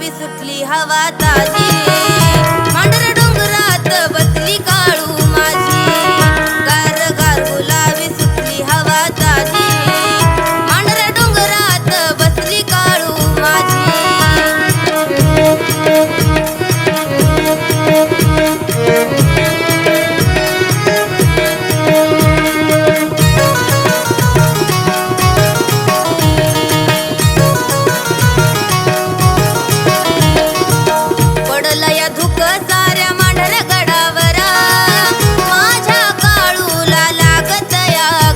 भी सुखली हवा ताजी।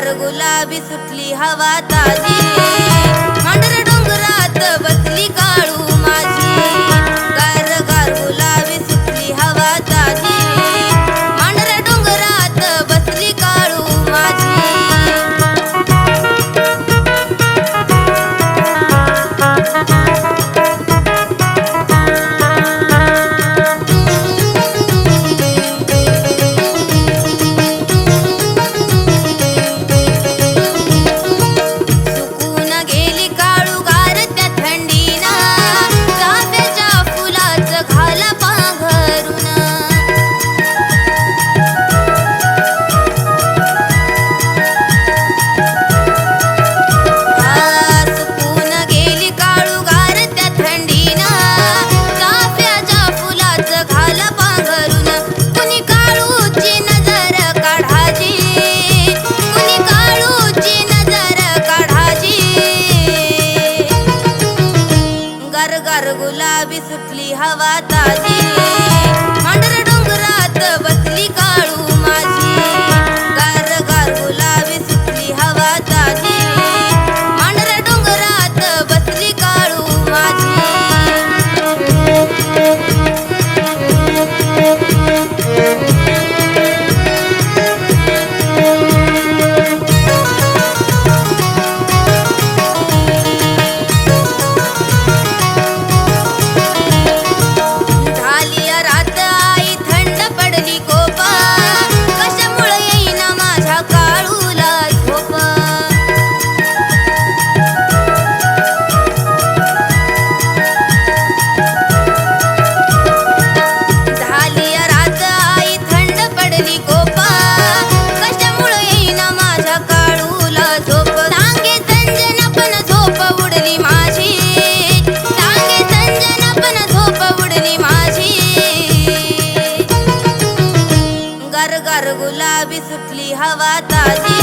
हार गुलाबी सुटली हवा ताजी. मांढर डोंगरात बसली काळू. घर गार गुलाबी सुटली हवा ताजी. मांढर डोंगरात बस गुलाबी सुटली हवा ताजी.